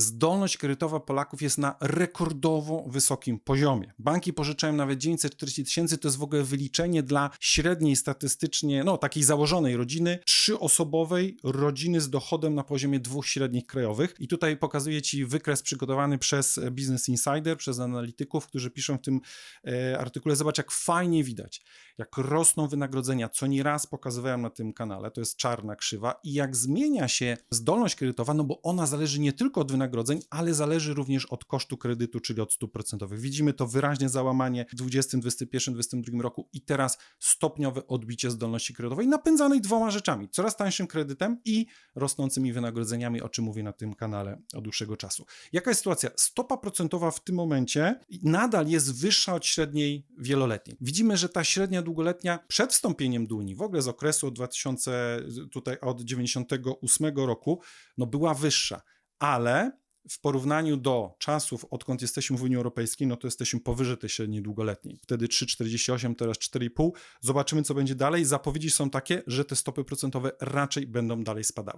zdolność kredytowa Polaków jest na rekordowo wysokim poziomie. Banki pożyczają nawet 940 tysięcy, to jest w ogóle wyliczenie dla średniej statystycznie, no takiej założonej rodziny, trzyosobowej rodziny z dochodem na poziomie dwóch średnich krajowych. I tutaj pokazuję Ci wykres przygotowany przez Business Insider, przez analityków, którzy piszą w tym e, artykule. Zobacz, jak fajnie widać, jak rosną wynagrodzenia, co nieraz pokazywałem na tym kanale, to jest czarna krzywa, i jak zmienia się zdolność kredytowa, no bo ona zależy nie tylko od wynagrodzeń, ale zależy również od kosztu kredytu, czyli od stóp procentowych. Widzimy to wyraźnie załamanie w 2020, 2021, 2022 roku i teraz stopniowe odbicie zdolności kredytowej napędzanej dwoma rzeczami. Coraz tańszym kredytem i rosnącymi wynagrodzeniami, o czym mówię na tym kanale od dłuższego czasu. Jaka jest sytuacja? Stopa procentowa w tym momencie nadal jest wyższa od średniej wieloletniej. Widzimy, że ta średnia długoletnia przed wstąpieniem do Unii, w ogóle z okresu od 2000, tutaj od 98 roku, no była wyższa, ale w porównaniu do czasów, odkąd jesteśmy w Unii Europejskiej, no to jesteśmy powyżej tej średniej długoletniej. Wtedy 3,48, teraz 4,5. Zobaczymy, co będzie dalej. Zapowiedzi są takie, że te stopy procentowe raczej będą dalej spadały.